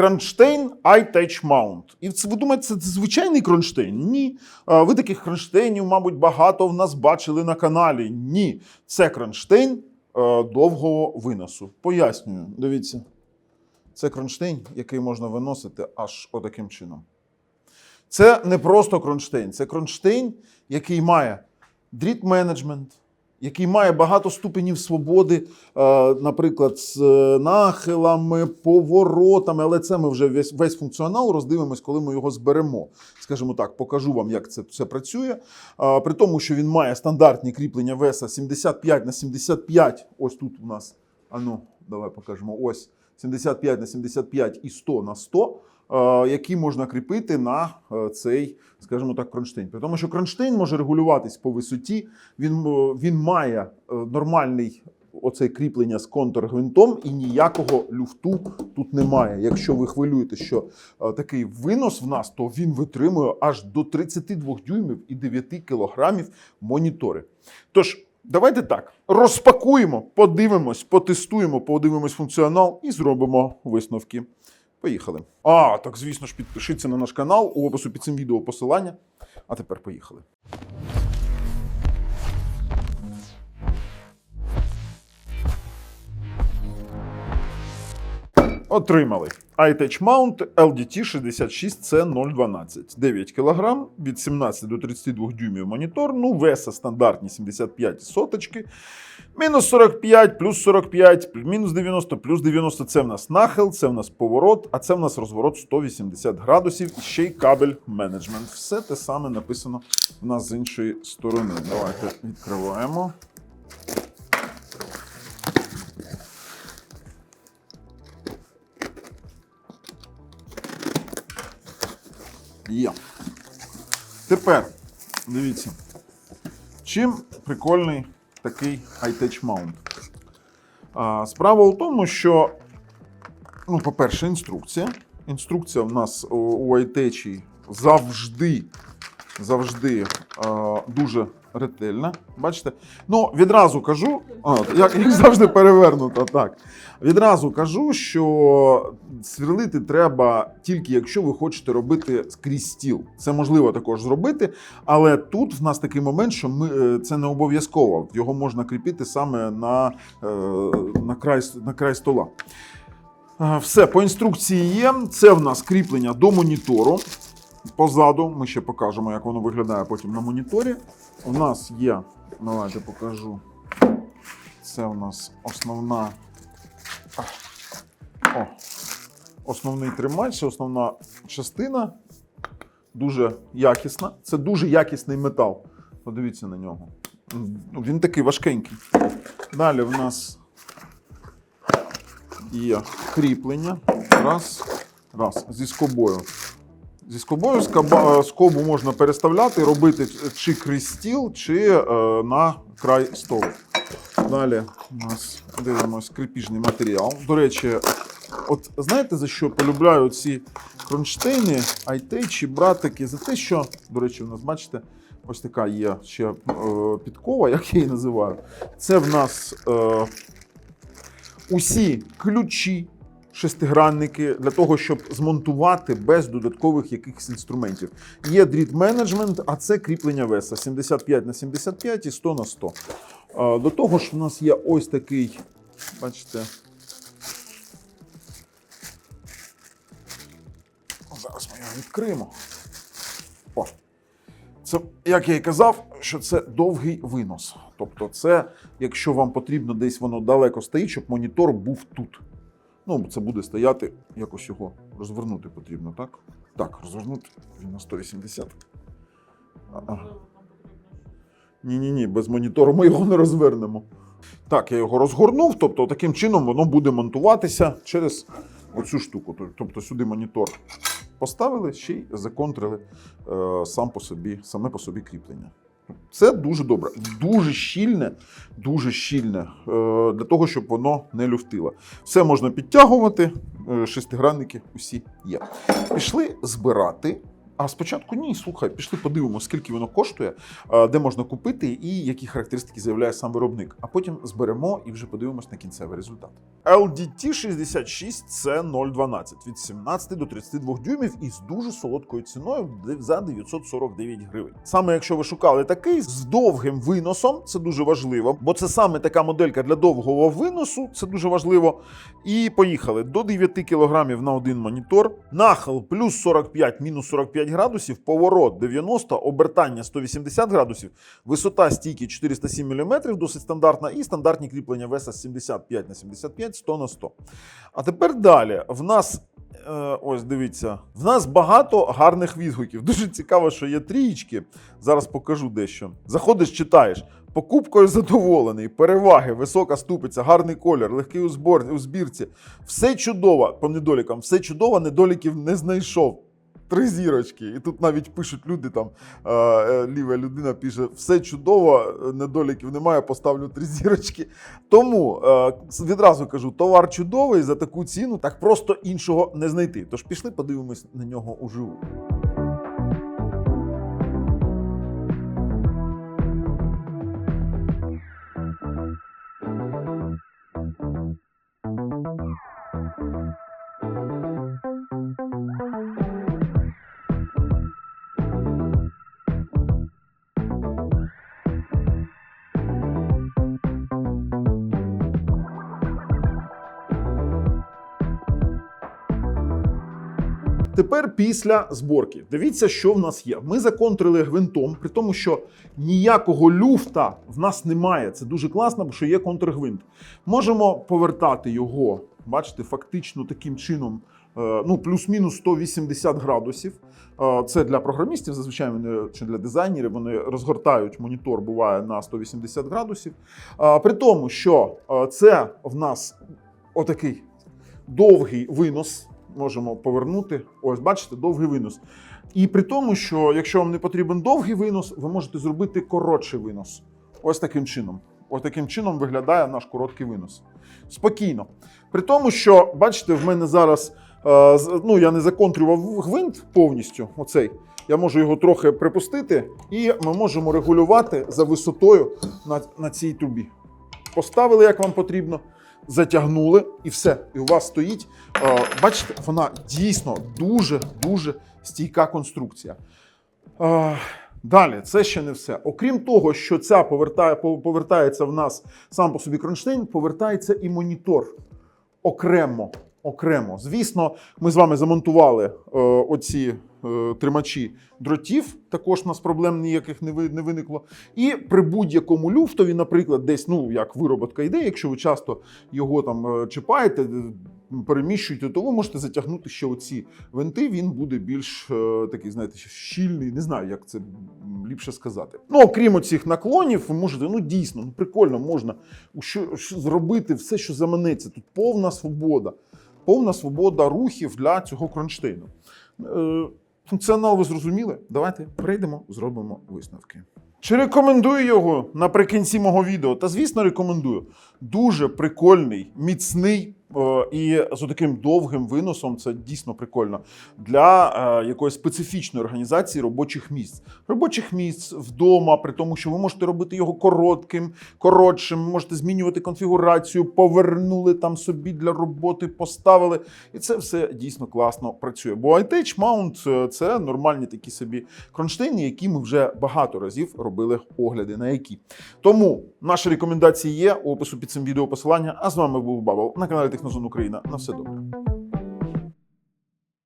Кронштейн iTouch Mount. І це ви думаєте, це звичайний кронштейн? Ні. Ви таких кронштейнів, мабуть, багато в нас бачили на каналі. Ні. Це кронштейн е, довгого виносу. Пояснюю, дивіться. Це кронштейн, який можна виносити аж отаким чином. Це не просто кронштейн, це кронштейн, який має дріт менеджмент, який має багато ступенів свободи, е, наприклад, з е, нахилами, поворотами, але це ми вже весь, весь функціонал роздивимось, коли ми його зберемо. Скажімо так, покажу вам, як це все працює. При тому, що він має стандартні кріплення веса 75 на 75. Ось тут у нас. Ану, давай покажемо. Ось 75 на 75 і 100 на 100 е, які можна кріпити на е, цей, скажімо так, кронштейн. При тому, що кронштейн може регулюватись по висоті, він, він має е, нормальний оцей кріплення з контргвинтом, і ніякого люфту тут немає. Якщо ви хвилюєте, що е, такий винос в нас, то він витримує аж до 32 дюймів і 9 кілограмів монітори. Тож, давайте так: розпакуємо, подивимось, потестуємо, подивимось функціонал і зробимо висновки. Поїхали. А, так звісно ж, підпишіться на наш канал у опису під цим відео посилання. А тепер поїхали. Отримали. iTouch Mount LDT 66C012. 9 кг, від 17 до 32 дюймів монітор. Ну, веса стандартні 75 соточки. Мінус 45, плюс 45, мінус 90, плюс 90 це в нас нахил, це в нас поворот, а це в нас розворот 180 градусів і ще й кабель менеджмент. Все те саме написано в нас з іншої сторони. Давайте відкриваємо. Є. Тепер дивіться, чим прикольний такий iTouch Mount. А, справа у тому, що, ну, по-перше, інструкція. Інструкція в нас у, iTouch завжди, завжди а, дуже ретельна. Бачите? Ну, відразу кажу, як, як завжди перевернуто, так. Відразу кажу, що сверлити треба тільки якщо ви хочете робити скрізь стіл. Це можливо також зробити, але тут в нас такий момент, що ми, е, це не обов'язково. Його можна кріпити саме на, е, на, край, на край стола. Е, Все, по інструкції є. Це в нас кріплення до монітору. Позаду ми ще покажемо, як воно виглядає потім на моніторі. У нас є, давайте покажу. Це у нас основна. О, основний тримач, основна частина. Дуже якісна. Це дуже якісний метал. Подивіться на нього. Ну, Він такий важкенький. Далі в нас є кріплення. Раз, раз. Зі скобою. Зі скобою скоба- скобу можна переставляти, робити чи крізь стіл, чи е, на край столу. Далі у нас дивимось крепіжний матеріал. До речі, от знаєте за що полюбляю ці кронштейни, айтечі, братики? За те, що, до речі, у нас, бачите, ось така є ще е, підкова, як я її називаю. Це в нас е, усі ключі, шестигранники для того, щоб змонтувати без додаткових якихось інструментів. Є дріт менеджмент, а це кріплення веса 75 на 75 і 100 на 100. До того ж, у нас є ось такий, бачите. Зараз ми його відкриємо. О. Це, як я і казав, що це довгий винос. Тобто, це, якщо вам потрібно десь воно далеко стоїть, щоб монітор був тут. Ну, це буде стояти, якось його розвернути потрібно, так? Так, розвернути. Він на 180. Ні-ні ні, без монітору ми його не розвернемо. Так, я його розгорнув, тобто таким чином воно буде монтуватися через оцю штуку. Тобто сюди монітор поставили, ще й законтрили е, сам по собі, саме по собі кріплення. Це дуже добре, дуже щільне, дуже щільне е, для того, щоб воно не люфтило. Все можна підтягувати, е, шестигранники усі є. Пішли збирати А спочатку ні, слухай, пішли подивимося, скільки воно коштує, де можна купити і які характеристики заявляє сам виробник. А потім зберемо і вже подивимось на кінцевий результат. LDT 66 це 012 від 17 до 32 дюймів із дуже солодкою ціною за 949 гривень. Саме якщо ви шукали такий з довгим виносом, це дуже важливо, бо це саме така моделька для довгого виносу, це дуже важливо. І поїхали до 9 кг на один монітор. Нахил плюс 45, мінус 45 градусів, поворот 90, обертання 180 градусів, висота стійки 407 мм, досить стандартна, і стандартні кріплення веса 75 на 75, 100 на 100. А тепер далі. В нас. е, Ось дивіться, в нас багато гарних відгуків. Дуже цікаво, що є трієчки. Зараз покажу дещо. Заходиш, читаєш. Покупкою задоволений, переваги, висока ступиця, гарний колір, легкий у збірці. Все чудово по недолікам, все чудово, недоліків не знайшов. Три зірочки. І тут навіть пишуть люди, там е, е, ліва людина пише: все чудово, недоліків немає, поставлю три зірочки. Тому е, відразу кажу: товар чудовий за таку ціну, так просто іншого не знайти. Тож пішли, подивимось на нього уживу. Тепер після зборки. Дивіться, що в нас є. Ми законтрили гвинтом, при тому, що ніякого люфта в нас немає. Це дуже класно, бо що є контргвинт. Можемо повертати його, бачите, фактично таким чином. е, Ну, плюс-мінус 180 градусів. Е, Це для програмістів, зазвичай вони чи для дизайнерів вони розгортають монітор, буває на 180 градусів. Е, При тому, що це в нас отакий довгий винос. Можемо повернути. Ось, бачите, довгий винос. І при тому, що якщо вам не потрібен довгий винос, ви можете зробити коротший винос. Ось таким чином. Ось таким чином виглядає наш короткий винос. Спокійно. При тому, що, бачите, в мене зараз е, ну, я не законтрював гвинт повністю. Оцей. Я можу його трохи припустити, і ми можемо регулювати за висотою на, на цій трубі. Поставили, як вам потрібно, затягнули, і все. І у вас стоїть. Е, бачите, вона дійсно дуже-дуже стійка конструкція. Е, Далі, це ще не все. Окрім того, що ця повертає, повертається в нас сам по собі кронштейн, повертається і монітор окремо. Окремо. Звісно, ми з вами замонтували е, оці е, тримачі дротів. Також у нас проблем ніяких не, ви, не виникло. І при будь-якому люфтові, наприклад, десь, ну як вироботка йде, якщо ви часто його там е, чіпаєте, е, переміщуєте, то ви можете затягнути ще оці винти. Він буде більш е, такий, знаєте, щільний. Не знаю, як це ліпше сказати. Ну, окрім оцих наклонів, ви можете, ну дійсно, ну прикольно, можна що, що зробити все, що заманеться. Тут повна свобода. Повна свобода рухів для цього кронштейну. Е, Функціонал ви зрозуміли? Давайте прийдемо, зробимо висновки. Чи рекомендую його наприкінці мого відео? Та звісно, рекомендую. Дуже прикольний, міцний і з таким довгим виносом. Це дійсно прикольно для е, якоїсь специфічної організації робочих місць. Робочих місць вдома, при тому, що ви можете робити його коротким, коротшим, можете змінювати конфігурацію, повернули там собі для роботи, поставили. І це все дійсно класно працює. Бо iTouch Mount е, це нормальні такі собі кронштейни, які ми вже багато разів робили огляди на які. Тому наші рекомендації є у опису під цим відео посилання. А з вами був Бабл на каналі Технозон Україна. На все добре.